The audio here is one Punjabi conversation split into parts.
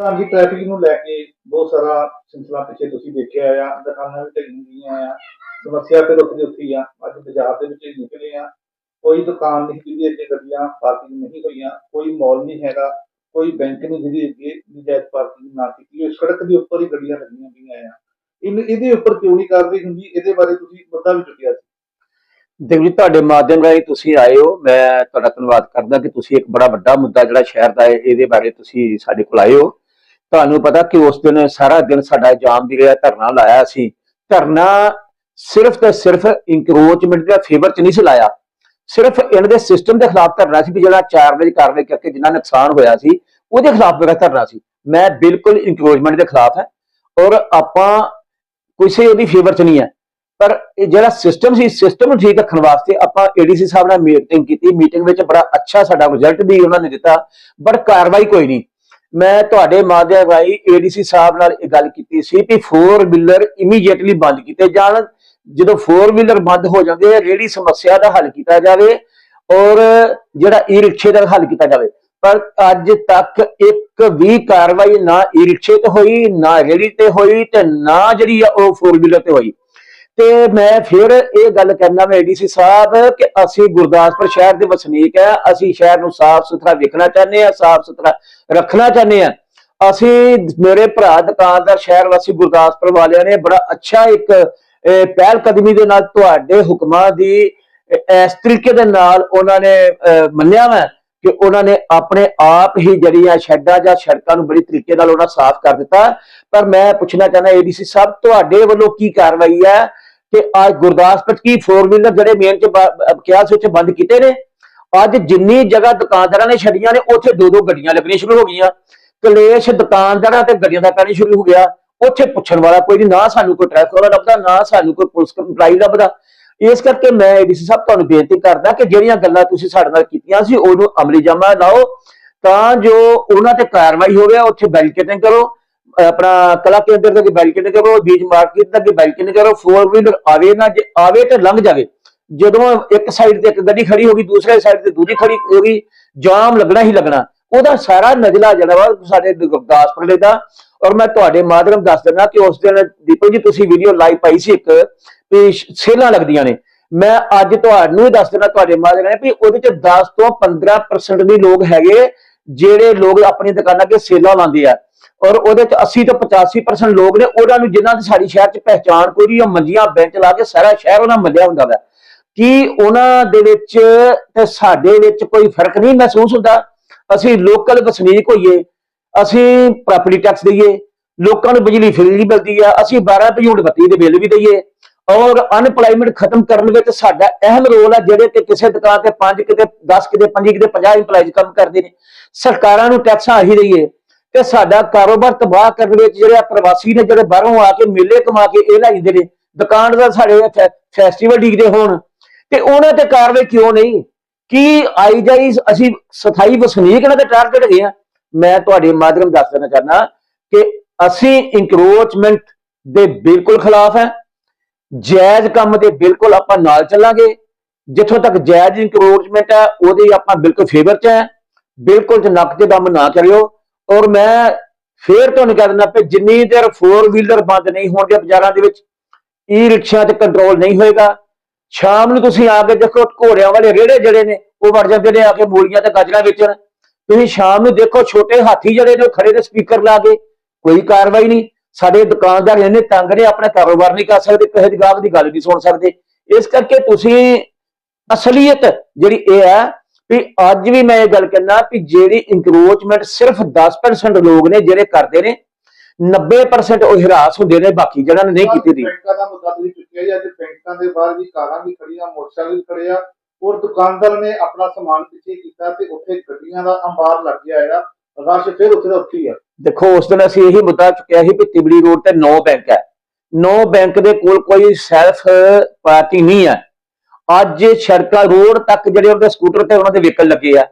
ਹਾਂਜੀ ਟ੍ਰੈਫਿਕ ਨੂੰ ਲੈ ਕੇ ਬਹੁਤ ਸਾਰਾ ਸਿਲਸਿਲਾ ਪਿੱਛੇ ਤੁਸੀਂ ਦੇਖਿਆ ਆ ਦੁਕਾਨਾਂ ਵੀ ਢਹੀਆਂ ਆ, ਸਮੱਸਿਆ ਫਿਰ ਉੱਥੇ ਦੀ ਉੱਥੇ ਆ, ਅੱਜ ਬਾਜ਼ਾਰ ਦੇ ਵਿੱਚ ਨਿਕਲੇ ਆ। ਕੋਈ ਦੁਕਾਨ ਨਹੀਂ ਜਿਹਦੀ ਅੱਗੇ ਗੱਡੀਆਂ ਪਾਰਕਿੰਗ ਨਹੀਂ ਹੋਈਆਂ, ਕੋਈ ਮਾਲ ਨਹੀਂ ਹੈਗਾ, ਕੋਈ ਬੈਂਕ ਨਹੀਂ ਜਿਹਦੀ ਅੱਗੇ ਨਜਾਇਜ਼ ਪਾਰਕਿੰਗ ਨਾ ਕੀਤੀ ਹੋਈ, ਸੜਕ ਦੇ ਉੱਪਰ ਹੀ ਗੱਡੀਆਂ ਲੱਗੀਆਂ ਗਈਆਂ ਆ। ਇਹਦੇ ਉੱਪਰ ਕਿਉਂ ਨਹੀਂ ਕਾਰਵਾਈ ਹੁੰਦੀ? ਇਹਦੇ ਬਾਰੇ ਤੁਸੀਂ ਮੁੱਦਾ ਵੀ ਚੁੱਕਿਆ ਸੀ। ਦੇਖੋ ਜੀ, ਤੁਹਾਡੇ ਮਾਧਿਅਮ ਰਾਹੀਂ ਤੁਸੀਂ ਆਏ ਹੋ। ਮੈਂ ਤੁਹਾਡਾ ਧੰਨਵਾਦ ਕਰਦਾ ਕਿ ਤੁਸੀਂ ਇੱਕ ਬੜਾ ਵੱਡਾ ਮੁੱਦਾ ਜਿਹੜਾ ਸ਼ਹਿਰ ਦਾ ਹੈ, ਇਹਦੇ ਬਾਰੇ ਤੁਸੀਂ ਸਾਡੇ ਕੋਲ ਆਏ ਹੋ। ਤੁਹਾਨੂੰ ਪਤਾ ਕਿ ਉਸ ਦਿਨ ਸਾਰਾ ਦਿਨ ਸਾਡਾ ਜਾਮ ਵੀ ਰਿਹਾ, ਧਰਨਾ ਲਾਇਆ ਸੀ ਧਰਨਾ ਸਿਰਫ ਤੇ ਸਿਰਫ ਇੰਕਰੋਚਮੈਂਟ ਦੇ ਫੇਵਰ ਚ ਨਹੀਂ ਸੀ ਲਾਇਆ। ਸਿਰਫ ਇਹਨਾਂ ਦੇ ਸਿਸਟਮ ਦੇ ਖਿਲਾਫ ਧਰਨਾ ਸੀ ਵੀ ਜਿਹੜਾ 4 ਵਜੇ ਕਾਰਵਾਈ ਕਰਕੇ ਜਿੰਨਾ ਨੁਕਸਾਨ ਹੋਇਆ ਸੀ, ਉਹਦੇ ਖਿਲਾਫ ਮੇਰਾ ਧਰਨਾ ਸੀ। ਮੈਂ ਬਿਲਕੁਲ ਇੰਕਰੋਚਮੈਂਟ ਦੇ ਖਿਲਾਫ ਹੈ ਔਰ ਆਪਾਂ ਕਿਸੇ ਉਹਦੀ ਫੇਵਰ ਚ ਨਹੀਂ ਹੈ। ਪਰ ਇਹ ਜਿਹੜਾ ਸਿਸਟਮ ਸੀ ਸਿਸਟਮ ਨੂੰ ਠੀਕ ਰੱਖਣ ਵਾਸਤੇ ਆਪਾਂ ਏਡੀਸੀ ਸਾਹਿਬ ਨਾਲ ਮੀਟਿੰਗ ਕੀਤੀ। ਮੀਟਿੰਗ ਵਿੱਚ ਬੜਾ ਅੱਛਾ ਸਾਡਾ ਰਿਜ਼ਲਟ ਵੀ ਉਹਨਾਂ ਨੇ ਦਿੱਤਾ। ਬਟ ਕਾਰਵਾਈ ਕੋਈ ਨਹੀਂ। ਮੈਂ ਤੁਹਾਡੇ ਮਾਧਿਅਮ ਰਾਹੀਂ ਏਡੀਸੀ ਸਾਹਿਬ ਨਾਲ ਇਹ ਗੱਲ ਕੀਤੀ ਸੀ ਕਿ 4 ਵੀਲਰ ਇਮੀਡੀਏਟਲੀ ਬੰਦ ਕੀਤੇ ਜਾਣ। ਜਦੋਂ 4 ਵੀਲਰ ਬੰਦ ਹੋ ਜਾਂਦੇ ਆ ਰੇੜੀ ਸਮੱਸਿਆ ਦਾ ਹੱਲ ਕੀਤਾ ਜਾਵੇ ਔਰ ਜਿਹੜਾ ਈ ਰਿਕਸ਼ੇ ਦਾ ਹੱਲ ਕੀਤਾ ਜਾਵੇ। ਪਰ ਅੱਜ ਤੱਕ ਇੱਕ ਵੀ ਕਾਰਵਾਈ ਨਾ ਈ ਰਿਕਸ਼ੇ ਤੇ ਹੋਈ, ਨਾ ਰੇੜੀ ਤੇ ਹੋਈ ਤੇ ਨਾ ਜਿਹੜੀ ਆ ਉਹ 4 ਵੀਲਰ ਤੇ ਹੋਈ। ਤੇ ਮੈਂ ਫਿਰ ਇਹ ਗੱਲ ਕਰਨਾ ਮੈਂ ਏਡੀਸੀ ਸਾਹਿਬ ਕਿ ਅਸੀਂ ਗੁਰਦਾਸਪੁਰ ਸ਼ਹਿਰ ਦੇ ਵਸਨੀਕ ਆ, ਅਸੀਂ ਸ਼ਹਿਰ ਨੂੰ ਸਾਫ਼ ਸੁਥਰਾ ਵੇਖਣਾ ਚਾਹੁੰਦੇ ਆ, ਸਾਫ਼ ਸੁਥਰਾ ਰੱਖਣਾ ਚਾਹੁੰਦੇ ਆ। ਅਸੀਂ ਮੇਰੇ ਭਰਾ ਦੁਕਾਨਦਾਰ ਸ਼ਹਿਰ ਵਾਸੀ ਗੁਰਦਾਸਪੁਰ ਵਾਲਿਆਂ ਨੇ ਬੜਾ ਅੱਛਾ ਇੱਕ ਪਹਿਲ ਕਦਮੀ ਦੇ ਨਾਲ ਤੁਹਾਡੇ ਹੁਕਮਾਂ ਦੀ ਇਸ ਤਰੀਕੇ ਦੇ ਨਾਲ ਉਹਨਾਂ ਨੇ ਮੰਨਿਆ ਵਾ ਕਿ ਉਹਨਾਂ ਨੇ ਆਪਣੇ ਆਪ ਹੀ ਜਿਹੜੀਆਂ ਸ਼ੈੱਡਾਂ ਜਾਂ ਸੜਕਾਂ ਨੂੰ ਬੜੀ ਤਰੀਕੇ ਨਾਲ ਉਹਨਾਂ ਸਾਫ਼ ਕਰ ਦਿੱਤਾ। ਪਰ ਮੈਂ ਪੁੱਛਣਾ ਚਾਹੁੰਦਾ ਏਡੀਸੀ ਸਾਹਿਬ, ਤੁਹਾਡੇ ਵੱਲੋਂ ਕੀ ਕਾਰਵਾਈ ਹੈ? ਕਿ ਅੱਜ ਗੁਰਦਾਸਪੁਰ ਕੀ 4 ਵੀਲਰ ਜਿਹੜੇ ਮੇਨ ਚ ਕਿਹਾ ਸੀ ਉੱਥੇ ਬੰਦ ਕੀਤੇ ਨੇ। ਅੱਜ ਜਿੰਨੀ ਜਗ੍ਹਾ ਦੁਕਾਨਦਾਰਾਂ ਨੇ ਛੱਡੀਆਂ ਨੇ, ਉੱਥੇ ਦੋ ਦੋ ਗੱਡੀਆਂ ਲੱਗਣੀਆਂ ਸ਼ੁਰੂ ਹੋ ਗਈਆਂ। ਕਲੇਸ਼ ਦੁਕਾਨਦਾਰਾਂ ਤੇ ਗੱਡੀਆਂ ਦਾ ਪੈਣੀ ਸ਼ੁਰੂ ਹੋ ਗਿਆ। ਉੱਥੇ ਪੁੱਛਣ ਵਾਲਾ ਕੋਈ ਨਹੀਂ ਨਾ ਸਾਨੂੰ ਕੋਈ ਟ੍ਰੈਫਿਕ ਵਾਲਾ ਲੱਭਦਾ, ਨਾ ਸਾਨੂੰ ਕੋਈ ਪੁਲਿਸ ਕੰਪਲਾਈ ਲੱਭਦਾ। ਇਸ ਕਰਕੇ ਮੈਂ ਏਡੀਸੀ ਸਾਹਿਬ ਤੁਹਾਨੂੰ ਬੇਨਤੀ ਕਰਦਾ ਕਿ ਜਿਹੜੀਆਂ ਗੱਲਾਂ ਤੁਸੀਂ ਸਾਡੇ ਨਾਲ ਕੀਤੀਆਂ ਸੀ, ਉਹਨੂੰ ਅਮਲੀ ਜਾਮਾ ਲਾਓ। ਤਾਂ ਜੋ ਉਹਨਾਂ ਤੇ ਕਾਰਵਾਈ ਹੋਵੇ, ਉੱਥੇ ਬੈਰੀਕੇਡਿੰਗ ਕਰੋ। ਆਪਣਾ ਕਲਾ ਕੇਂਦਰ ਦੇ ਬੈਰੀਕੇਡਿੰਗ ਕਰੋ, ਬੀਜ ਮਾਰਕੀਟ ਤੱਕ ਬੈਰੀਕੇਡਿੰਗ ਕਰੋ ਫੋਰ ਵੀਲਰ ਆਵੇ ਨਾ, ਜੇ ਆਵੇ ਤੇ ਲੰਘ ਜਾਵੇ। ਜਦੋਂ ਇੱਕ ਸਾਈਡ ਤੇ ਇੱਕ ਗੱਡੀ ਖੜੀ ਹੋਗੀ ਦੂਸਰੇ ਸਾਈਡ ਤੇ ਦੂਜੀ ਖੜੀ ਹੋਗੀ ਜਾਮ ਲੱਗਣਾ ਹੀ ਲੱਗਣਾ। ਉਹਦਾ ਸਾਰਾ ਨਜ਼ਲਾ ਜਿਹੜਾ ਵਾ, ਸਾਡੇ ਗੁਰਦਾਸਪੁਰ ਦੇ। ਦਾ ਔਰ ਮੈਂ ਤੁਹਾਡੇ ਮਾਧਿਅਮ ਦੱਸ ਦਿੰਦਾ ਕਿ ਉਸ ਦਿਨ ਦੀਪਕ ਜੀ, ਤੁਸੀਂ ਵੀਡੀਓ ਲਾਈਵ ਪਾਈ ਸੀ ਇੱਕ, ਵੀ ਸੇਲਾਂ ਲੱਗਦੀਆਂ ਨੇ। ਮੈਂ ਅੱਜ ਤੁਹਾਨੂੰ ਹੀ ਦੱਸ ਦਿੰਦਾ, ਤੁਹਾਡੇ ਮਾਧਿਅਮ ਰਾਹੀਂ ਵੀ ਉਹਦੇ ਚ 10 ਤੋਂ 15% ਵੀ ਲੋਕ ਹੈਗੇ, ਜਿਹੜੇ ਲੋਕ ਆਪਣੀ ਦੁਕਾਨਾਂ ਤੇ ਸੇਲਾਂ ਲਾਉਂਦੇ ਆ। ਔਰ ਉਹਦੇ ਚ 80 ਤੋਂ 85% ਲੋਕ ਨੇ, ਉਹਨਾਂ ਨੂੰ ਜਿਨ੍ਹਾਂ ਦੀ ਸਾਡੀ ਸ਼ਹਿਰ ਚ ਪਹਿਚਾਣ ਕੋਈ ਨਹੀਂ, ਉਹ ਮੰਜੀਆਂ ਬੈਂਚ ਲਾ ਕੇ ਸਾਰਾ ਸ਼ਹਿਰ ਉਹਨਾਂ ਮੰਜਿਆ ਹੁੰਦਾ ਵਾ। ਕਿ ਉਹਨਾਂ ਦੇ ਵਿੱਚ ਤੇ ਸਾਡੇ ਵਿੱਚ ਕੋਈ ਫ਼ਰਕ ਨਹੀਂ ਮਹਿਸੂਸ ਹੁੰਦਾ? ਅਸੀਂ ਲੋਕਲ ਵਸਨੀਕ ਹੋਈਏ, ਅਸੀਂ ਪ੍ਰਾਪਰਟੀ ਟੈਕਸ ਦਈਏ, ਲੋਕਾਂ ਨੂੰ ਬਿਜਲੀ ਫ੍ਰੀ ਮਿਲਦੀ ਆ, ਅਸੀਂ 12 ਰੁਪਏ ਯੂਨਿਟ ਬੱਤੀ ਦੇ ਬਿੱਲ ਵੀ ਦਈਏ। ਔਰ ਅਨਪਲਾਈਮੈਂਟ ਖਤਮ ਕਰਨ ਵਿੱਚ ਸਾਡਾ ਅਹਿਮ ਰੋਲ ਹੈ ਜਿਹੜੇ ਕਿ ਕਿਸੇ ਦੁਕਾਨ ਤੇ 5 ਕਿਤੇ 10 ਕਿਤੇ 5 ਕਿਤੇ 50 ਇੰਪਲਾਈਜ਼ ਕੰਮ ਕਰਦੇ ਨੇ। ਸਰਕਾਰਾਂ ਨੂੰ ਟੈਕਸਾਂ ਆਹੀ ਦਈਏ ਤੇ ਸਾਡਾ ਕਾਰੋਬਾਰ ਤਬਾਹ ਕਰਨ ਵਿੱਚ ਜਿਹੜੇ ਪ੍ਰਵਾਸੀ ਨੇ ਜਿਹੜੇ ਬਾਹਰੋਂ ਆ ਕੇ ਮੇਲੇ ਕਮਾ ਕੇ ਇਹ ਲਾਈਦੇ ਨੇ ਦੁਕਾਨਦਾਰ ਸਾਡੇ ਫੈਸਟੀਵਲ ਡੀਕਦੇ ਹੋਣ, ਤੇ ਉਹਨਾਂ ਤੇ ਕਾਰਵਾਈ ਕਿਉਂ ਨਹੀਂ? ਕੀ ਆਈ ਜਾਈ ਅਸੀਂ ਸਥਾਈ ਵਸਨੀਕ ਇਹਨਾਂ ਦੇ ਟਾਰਗੇਟ ਹੈਗੇ ਆ? ਮੈਂ ਤੁਹਾਡੇ ਮਾਧਿਅਮ ਦੱਸ ਦੇਣਾ ਚਾਹਨਾ ਕਿ ਅਸੀਂ ਇਨਕਰੋਚਮੈਂਟ ਦੇ ਬਿਲਕੁਲ ਖਿਲਾਫ ਹੈ, ਜਾਇਜ਼ ਕੰਮ ਦੇ ਬਿਲਕੁਲ ਆਪਾਂ ਨਾਲ ਚੱਲਾਂਗੇ, ਜਿੱਥੋਂ ਤੱਕ ਜਾਇਜ਼ ਇਨਕਰੋਚਮੈਂਟ ਹੈ ਉਹਦੇ ਆਪਾਂ ਬਿਲਕੁਲ ਫੇਵਰ 'ਚ ਹੈ ਬਿਲਕੁਲ ਨੱਕ ਤੇ ਦਮ ਨਾ ਕਰਿਓ ਔਰ ਮੈਂ ਫੇਰ ਤੁਹਾਨੂੰ ਕਹਿ ਦਿੰਦਾ ਕਿ ਜਿੰਨੀ ਦੇਰ 4 ਵੀਲਰ ਬੰਦ ਨਹੀਂ ਹੋਣਗੇ ਬਾਜ਼ਾਰਾਂ ਦੇ ਵਿੱਚ ਈ ਰਿਕਸ਼ਾ ਤੇ ਕੰਟਰੋਲ ਨਹੀਂ ਹੋਏਗਾ। ਸ਼ਾਮ ਨੂੰ ਤੁਸੀਂ ਆ ਕੇ ਦੇਖੋ ਘੋੜਿਆਂ ਵਾਲੇ ਰੇੜੇ ਜਿਹੜੇ ਨੇ, ਉਹ ਵੜ ਜਾਂਦੇ ਨੇ ਆ ਕੇ ਮੂਲੀਆਂ ਤੇ ਗਾਜਰਾਂ ਵੇਚਣ। ਤੁਸੀਂ ਸ਼ਾਮ ਨੂੰ ਦੇਖੋ ਛੋਟੇ ਹਾਥੀ ਜਿਹੜੇ ਨੇ ਉਹ ਖੜੇ ਨੇ ਸਪੀਕਰ ਲਾ ਕੇ, ਕੋਈ ਕਾਰਵਾਈ ਨਹੀਂ। ਸਾਡੇ ਦੁਕਾਨਦਾਰ ਇੰਨੇ ਤੰਗ ਨੇ, ਆਪਣਾ ਕਾਰੋਬਾਰ ਨਹੀਂ ਕਰ ਸਕਦੇ, ਕਿਸੇ ਦੀ ਗਾਹਕ ਦੀ ਗੱਲ ਨਹੀਂ ਸੁਣ ਸਕਦੇ। ਇਸ ਕਰਕੇ ਤੁਸੀਂ ਅਸਲੀਅਤ ਜਿਹੜੀ ਇਹ ਹੈ ਵੀ ਅੱਜ ਵੀ ਮੈਂ ਇਹ ਗੱਲ ਕਹਿਣਾ ਵੀ ਜਿਹੜੀ ਇੰਕਰੋਚਮੈਂਟ ਸਿਰਫ 10% ਲੋਕ ਨੇ ਜਿਹੜੇ ਕਰਦੇ ਨੇ 90% ਉਹ ਹਿਰਾਸ ਹੁੰਦੇ ਨੇ ਬਾਕੀ ਜਿਹੜਾ ਨੇ ਨਹੀਂ ਕੀਤੀ ਦੀ। ਬੈਂਕਾਂ ਦਾ ਮੁੱਦਾ ਤੁਸੀਂ ਚੁੱਕਿਆ ਜੀ ਅੱਜ ਬੈਂਕਾਂ ਦੇ ਬਾਹਰ ਵੀ ਕਾਰਾਂ ਵੀ ਖੜੀਆਂ ਮੋਟਰਸਾਈਕਲ ਵੀ ਖੜੇ ਆ ਔਰ ਦੁਕਾਨਦਾਰ ਨੇ ਆਪਣਾ ਸਮਾਨ ਪਿੱਛੇ ਕੀਤਾ ਤੇ ਉੱਥੇ ਗੱਡੀਆਂ ਦਾ ਅੰਬਾਰ ਲੱਗ ਗਿਆ ਆ ਰਸ਼ ਫਿਰ ਉੱਥੇ ਦਾ ਉੱਥੇ ਹੀ ਆ। ਦੇਖੋ ਉਸ ਦਿਨ ਅਸੀਂ ਇਹੀ ਮੁੱਦਾ ਚੁੱਕਿਆ ਸੀ ਕਿ ਤਿਬੜੀ ਰੋਡ ਤੇ ਨੌ ਬੈਂਕ ਹੈ। ਨੌ ਬੈਂਕ ਦੇ ਕੋਲ ਕੋਈ ਸੈਲਫ ਪਾਰਕਿੰਗ ਨਹੀਂ ਹੈ। ਅੱਜ ਸੜਕਾਂ, ਰੋਡ ਤੱਕ ਜਿਹੜੇ ਉਹਦੇ ਸਕੂਟਰ ਤੇ ਉਹਨਾਂ ਦੇ ਵਹੀਕਲ ਲੱਗੇ ਆ।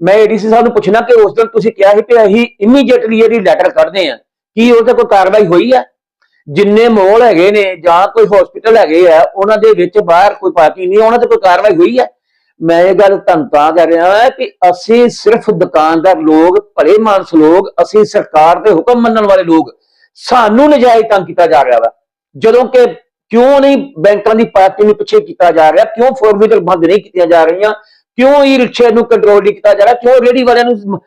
ਮੈਂ ਏਡੀਸੀ ਸਾਹਿਬ ਨੂੰ ਪੁੱਛਣਾ ਕਿ ਉਸ ਦਿਨ ਤੁਸੀਂ ਕਿਹਾ ਸੀ ਕਿ ਅਸੀਂ ਇਮੀਡੀਏਟਲੀ ਇਹਦੀ ਲੈਟਰ ਕੱਢਦੇ ਆ ਕੀ ਉਹਦੇ ਕੋਈ ਕਾਰਵਾਈ ਹੋਈ ਹੈ ਜਿੰਨੇ ਮੋਲ ਹੈਗੇ ਨੇ ਜਾਂ ਕੋਈ ਹਸਪੀਟਲ ਹੈਗੇ ਆ, ਉਹਨਾਂ ਦੇ ਵਿੱਚ ਬਾਹਰ ਕੋਈ ਪਾਰਕਿੰਗ ਨਹੀਂ, ਉਹਨਾਂ ਤੇ ਕੋਈ ਕਾਰਵਾਈ ਹੋਈ ਹੈ ਮੈਂ ਇਹ ਗੱਲ ਤੁਹਾਨੂੰ ਤਾਂ ਕਹਿ ਰਿਹਾ ਹਾਂ ਕਿ ਅਸੀਂ ਸਿਰਫ ਦੁਕਾਨਦਾਰ ਲੋਕ, ਭਲੇ ਮਾਨਸ ਲੋਕ, ਅਸੀਂ ਸਰਕਾਰ ਦੇ ਹੁਕਮ ਮੰਨਣ ਵਾਲੇ ਲੋਕ, ਸਾਨੂੰ ਨਜਾਇਜ਼ ਤੰਗ ਕੀਤਾ ਜਾ ਰਿਹਾ ਵਾ। ਜਦੋਂ ਕਿ ਕਿਉਂ ਨਹੀਂ ਬੈਂਕਾਂ ਦੀ ਪਾਰਟੀ ਨੂੰ ਪਿੱਛੇ ਕੀਤਾ ਜਾ ਰਿਹਾ? ਕਿਉਂ ਫੋਰ ਵੀਲਰ ਬੰਦ ਨਹੀਂ ਕੀਤੀਆਂ ਜਾ ਰਹੀਆਂ? ਕਿਉਂ ਇਹ ਰਿਕਸ਼ੇ ਨੂੰ ਕੰਟਰੋਲ ਨਹੀਂ ਕੀਤਾ ਜਾ ਰਿਹਾ? ਕਿਉਂ ਰੇੜੀ ਵਾਲਿਆਂ ਨੂੰ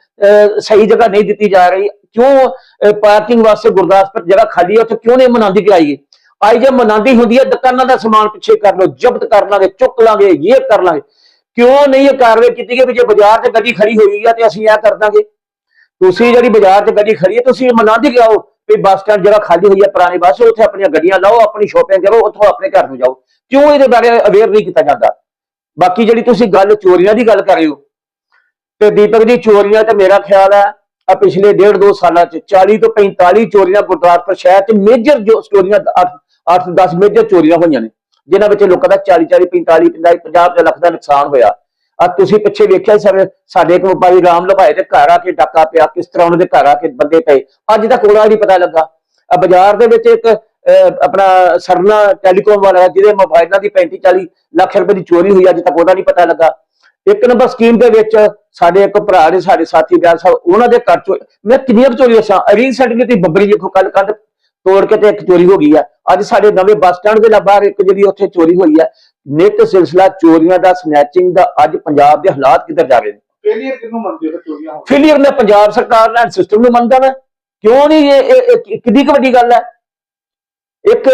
ਸਹੀ ਜਗ੍ਹਾ ਨਹੀਂ ਦਿੱਤੀ ਜਾ ਰਹੀ? ਕਿਉਂ ਪਾਰਕਿੰਗ ਵਾਸਤੇ ਗੁਰਦਾਸਪੁਰ ਜਗ੍ਹਾ ਖਾਲੀ ਹੈ? ਉੱਥੇ ਕਿਉਂ ਨਹੀਂ ਮਨਾਂਦੀ ਆਈਏ ਆਈ ਜੇ ਮਨਾਂਦੀ ਹੁੰਦੀ ਹੈ, ਦੁਕਾਨਾਂ ਦਾ ਸਮਾਨ ਪਿੱਛੇ ਕਰ ਲਓ, ਜ਼ਬਤ ਕਰ ਲਾਂਗੇ, ਚੁੱਕ ਲਾਂਗੇ, ਇਹ ਕਰ ਲਾਂਗੇ। ਕਿਉਂ ਨਹੀਂ ਇਹ ਕਾਰਵਾਈ ਕੀਤੀ ਗਈ ਵੀ ਜੇ ਬਾਜ਼ਾਰ 'ਚ ਗੱਡੀ ਖੜੀ ਹੋਈ ਆ ਤੇ ਅਸੀਂ ਇਹ ਕਰ ਦਾਂਗੇ? ਤੁਸੀਂ ਜਿਹੜੀ ਬਾਜ਼ਾਰ 'ਚ ਗੱਡੀ ਖੜੀ ਹੈ, ਤੁਸੀਂ ਮਨਾਉਂਦੀ ਕਰਾਓ। ਵੀ ਬੱਸ ਸਟੈਂਡ ਜਿਹੜਾ ਖਾਲੀ ਹੋਈ ਹੈ ਪੁਰਾਣੀ ਬੱਸ, ਉੱਥੇ ਆਪਣੀਆਂ ਗੱਡੀਆਂ ਲਾਓ, ਆਪਣੀ ਸ਼ੋਪਿੰਗ ਕਰੋ, ਉੱਥੋਂ ਆਪਣੇ ਘਰ ਨੂੰ ਜਾਓ। ਕਿਉਂ ਇਹਦੇ ਬਾਰੇ ਅਵੇਅਰ ਨਹੀਂ ਕੀਤਾ ਜਾਂਦਾ? ਬਾਕੀ ਜਿਹੜੀ ਤੁਸੀਂ ਗੱਲ ਚੋਰੀਆਂ ਦੀ ਗੱਲ ਕਰ ਰਹੇ ਹੋ, ਤੇ ਦੀਪਕ ਜੀ, ਚੋਰੀਆਂ ਤੇ ਮੇਰਾ ਖਿਆਲ ਹੈ ਆ ਪਿਛਲੇ ਡੇਢ ਦੋ ਸਾਲਾਂ ਚ 40 ਤੋਂ 45 ਚੋਰੀਆਂ ਗੁਰਦਾਸਪੁਰ ਸ਼ਹਿਰ ਚ ਮੇਜਰ ਜੋ ਚੋਰੀਆਂ 8 10 ਮੇਜਰ ਚੋਰੀਆਂ ਹੋਈਆਂ ਨੇ, ਜਿਨ੍ਹਾਂ ਵਿੱਚ ਲੋਕਾਂ ਦਾ 40 40 45 50 50 ਲੱਖ ਦਾ ਨੁਕਸਾਨ ਹੋਇਆ। ਆ ਤੁਸੀਂ ਪਿੱਛੇ ਵੇਖਿਆ ਸਰ, ਸਾਡੇ ਇੱਕ ਵਪਾਰੀ ਰਾਮ ਲਭਾਏ ਦੇ ਘਰ ਆ ਕੇ ਡਾਕਾ ਪਿਆ, ਕਿਸ ਤਰ੍ਹਾਂ ਉਹਨਾਂ ਦੇ ਘਰ ਆ ਕੇ ਬੰਦੇ ਪਏ। ਅੱਜ ਤੱਕ ਉਹਦਾ ਨਹੀਂ ਪਤਾ ਲੱਗਾ। ਆ ਬਾਜ਼ਾਰ ਦੇ ਵਿੱਚ ਇੱਕ ਆਪਣਾ ਸਰਨਾ ਟੈਲੀਕਾਮ ਵਾਲਾ, ਜਿਹਦੇ ਮੋਬਾਈਲਾਂ ਦੀ 35 40 ਲੱਖ ਰੁਪਏ ਦੀ ਚੋਰੀ ਹੋਈ, ਅੱਜ ਤੱਕ ਉਹਦਾ ਨਹੀਂ ਪਤਾ ਲੱਗਾ। ਇੱਕ ਨੰਬਰ ਸਕੀਮ ਦੇ ਵਿੱਚ ਸਾਡੇ ਇੱਕ ਭਰਾ ਨੇ, ਸਾਡੇ ਸਾਥੀ ਬਿਆਨ ਸਾਹਿਬ, ਉਹਨਾਂ ਦੇ ਘਰ ਚੋਂ, ਮੈਂ ਕਿੰਨੀਆਂ ਕੁ ਚੋਰੀ ਰੀਸੈਂਟ ਵੀ ਤੇ ਬੱਬਰੀ ਜੀ ਕੱਲ ਕੱਲ ਤੋੜ ਕੇ ਤੇ ਇੱਕ ਚੋਰੀ ਹੋ ਗਈ ਆ। ਅੱਜ ਸਾਡੇ ਨਵੇਂ ਬੱਸ ਸਟੈਂਡ ਦੇ ਬਾਹਰ ਇੱਕ ਜਿਹੜੀ ਉੱਥੇ ਚੋਰੀ ਹੋਈ ਆ। ਨਿਤ ਸਿਲਸਿਲਾ ਚੋਰੀਆਂ ਦਾ ਸਨੈਚਿੰਗ ਦਾ ਅੱਜ ਪੰਜਾਬ ਦੇ ਹਾਲਾਤ ਕਿੱਧਰ ਜਾ ਰਹੇ ਨੇ? ਫੇਲੀਅਰ ਕਿਹਨੂੰ ਮੰਨਦੇ ਹੋ ਚੋਰੀਆਂ ਹੋ ਫੇਲੀਅਰ ਮੈਂ ਪੰਜਾਬ ਸਰਕਾਰ ਨਾਲ ਸਿਸਟਮ ਨੂੰ ਮੰਨਦਾ ਮੈਂ ਕਿਉਂ ਨਹੀਂ ਇਹ ਕਿੰਨੀ ਕੁ ਵੱਡੀ ਗੱਲ ਹੈ? ਇੱਕ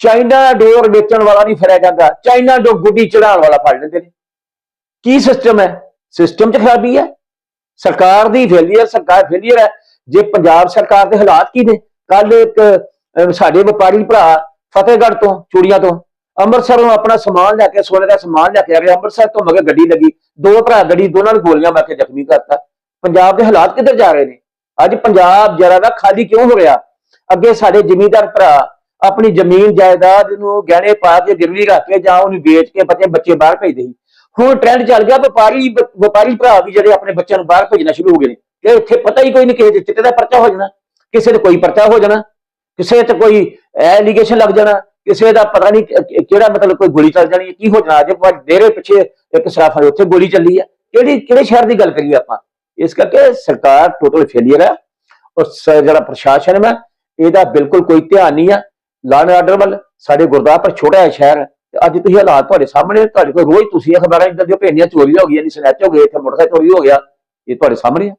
ਚਾਈਨਾ ਡੋਰ ਵੇਚਣ ਵਾਲਾ ਨਹੀਂ ਫੜਿਆ ਜਾਂਦਾ। ਚਾਈਨਾ ਡੋਰ ਗੁੱਡੀ ਚੜਾਉਣ ਵਾਲਾ ਫੜ ਲੈਂਦੇ ਨੇ। ਕੀ ਸਿਸਟਮ ਹੈ? ਸਿਸਟਮ 'ਚ ਖਰਾਬੀ ਹੈ। ਸਰਕਾਰ ਦੀ ਫੇਲੀਅਰ ਸਰਕਾਰ ਫੇਲੀਅਰ ਹੈ। ਜੇ ਪੰਜਾਬ ਸਰਕਾਰ ਦੇ ਹਾਲਾਤ ਕੀ ਨੇ? ਕੱਲ ਇੱਕ ਸਾਡੇ ਵਪਾਰੀ ਭਰਾ ਫਤਿਹਗੜ੍ਹ ਤੋਂ ਚੂੜੀਆਂ ਤੋਂ ਅੰਮ੍ਰਿਤਸਰੋਂ ਆਪਣਾ ਸਮਾਨ ਲੈ ਕੇ, ਸੋਨੇ ਦਾ ਸਮਾਨ ਲੈ ਕੇ ਆ ਰਹੇ ਅੰਮ੍ਰਿਤਸਰ ਤੋਂ ਮਗਰ ਗੱਡੀ ਲੱਗੀ। ਦੋ ਭਰਾ ਗੱਡੀ, ਦੋਨਾਂ ਨੂੰ ਗੋਲੀਆਂ ਮਾਰ ਕੇ ਜ਼ਖਮੀ ਕਰਤਾ। ਪੰਜਾਬ ਦੇ ਹਾਲਾਤ ਕਿੱਧਰ ਜਾ ਰਹੇ ਨੇ? ਅੱਜ ਪੰਜਾਬ ਜਰਾ ਦਾ ਖਾਲੀ ਕਿਉਂ ਹੋ ਰਿਹਾ? ਅੱਗੇ ਸਾਡੇ ਜ਼ਿਮੀਂਦਾਰ ਭਰਾ ਆਪਣੀ ਜ਼ਮੀਨ, ਜਾਇਦਾਦ ਨੂੰ ਗਹਿਣੇ ਪਾ ਕੇ ਗਿਰਵੀ ਰੱਖ ਕੇ ਜਾਂ ਉਹਨੂੰ ਵੇਚ ਕੇ ਬੱਚੇ ਬੱਚੇ ਬਾਹਰ ਭੇਜਦੇ ਸੀ। ਹੁਣ ਟ੍ਰੈਂਡ ਚੱਲ ਗਿਆ, ਵਪਾਰੀ ਵਪਾਰੀ ਭਰਾ ਵੀ ਜਿਹੜੇ ਆਪਣੇ ਬੱਚਿਆਂ ਨੂੰ ਬਾਹਰ ਭੇਜਣਾ ਸ਼ੁਰੂ ਹੋ ਗਏ ਨੇ। ਕਿ ਇੱਥੇ ਪਤਾ ਹੀ ਕੋਈ ਨਹੀਂ ਕਿਸੇ ਦੇ ਚਿੱਟੇ ਦਾ ਪਰਚਾ ਹੋ ਜਾਣਾ, ਕਿਸੇ ਤੇ ਕੋਈ ਪਰਚਾ ਹੋ ਜਾਣਾ, ਕਿਸੇ ਤੇ ਕੋਈ ਐਲੀਗੇਸ਼ਨ ਲੱਗ ਜਾਣਾ। ਕਿਸੇ ਦਾ ਪਤਾ ਨਹੀਂ ਕਿਹੜਾ ਮਤਲਬ ਕੋਈ ਗੋਲੀ ਚੱਲ ਜਾਣੀ ਕੀ ਹੋ ਜਾਣਾ, ਜੇ ਪਰ ਡੇਰੇ ਪਿੱਛੇ ਇੱਕ ਸਰਾਫਾ ਉੱਥੇ ਗੋਲੀ ਚੱਲੀ ਹੈ। ਕਿਹੜੀ ਕਿਹੜੇ ਸ਼ਹਿਰ ਦੀ ਗੱਲ ਕਰੀਏ ਆਪਾਂ? ਇਸ ਕਰਕੇ ਸਰਕਾਰ ਟੋਟਲ ਫੇਲਿਅਰ ਹੈ ਔਰ ਜਿਹੜਾ ਪ੍ਰਸ਼ਾਸਨ ਹੈ, ਇਹਦਾ ਬਿਲਕੁਲ ਕੋਈ ਧਿਆਨ ਨਹੀਂ ਹੈ। ਲਾਅ ਆਰਡਰ ਵੱਲ, ਸਾਡੇ ਗੁਰਦਾਸਪੁਰ ਛੋਟਾ ਜਿਹਾ ਸ਼ਹਿਰ ਅੱਜ ਤੁਸੀਂ ਹਾਲਾਤ ਤੁਹਾਡੇ ਸਾਹਮਣੇ, ਤੁਹਾਡੇ ਕੋਲ ਰੋਜ਼ ਤੁਸੀਂ ਅਖਬਾਰਾਂ ਇਦਾਂ ਦੀਆਂ ਭੇਜੀਆਂ ਚੋਰੀਆਂ ਹੋ ਗਈਆਂ ਨਹੀਂ ਸਨੈਚ ਹੋ ਗਏ, ਇੱਥੇ ਮੋਟਰਸਾਈਕਲ ਚੋਰੀ ਹੋ ਗਿਆ, ਇਹ ਤੁਹਾਡੇ ਸਾਹਮਣੇ ਆ